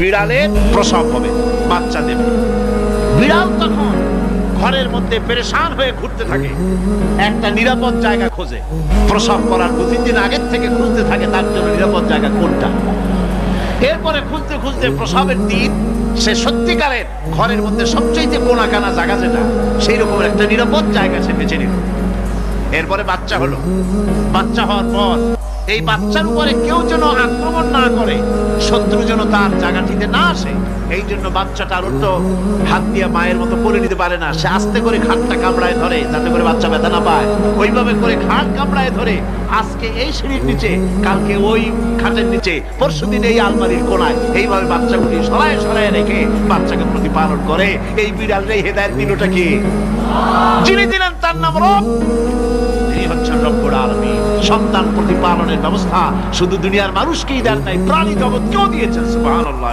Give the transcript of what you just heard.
বিড়ালের প্রসব হবে, বাচ্চা দেবে। বিড়াল তখন ঘরের মধ্যে পেরেশান হয়ে ঘুরতে থাকে, একটা নিরাপদ জায়গা খোঁজে। প্রসব করার দু তিন দিন আগের থেকে খুঁজতে থাকে তার জন্য নিরাপদ জায়গা কোনটা। এরপরে খুঁজতে খুঁজতে প্রসবের দিন, সে সত্যিকারের ঘরের মধ্যে সবচেয়ে কোনা কানা জায়গা যেটা, সেই রকম একটা নিরাপদ জায়গা সে বেছে নিল। এরপরে বাচ্চা হলো। বাচ্চা হওয়ার পর এই বাচ্চার উপরে কেউ যেন আক্রমণ না করে শত্রু যেন তার জায়গাটিতে না আসে, এই জন্য বাচ্চাটার অন্য হাত দিয়ে মায়ের মতো করে নিতে পারে না। সে আস্তে করে খাটটা কামড়ায় ধরে, যাতে করে বাচ্চা ব্যথা না পায়। ওইভাবে করে খাট কামড়ায় ধরে, আজকে এই সিঁড়ির নিচে, কালকে ওই খাটের নিচে পরশু দিন এই আলমারির কোনায়। এইভাবে বাচ্চাগুলি সরায় সরায় রেখে বাচ্চাকে প্রতিপালন করে। এই বিড়ালটাই হেদায়ত দিলটা কি? যিনি দিলেন তার নাম রব। সন্তান প্রতিপালনের ব্যবস্থা শুধু দুনিয়ার মানুষকেই দেন নাই প্রাণী জগৎকেও দিয়েছেন সুবহানাল্লাহ।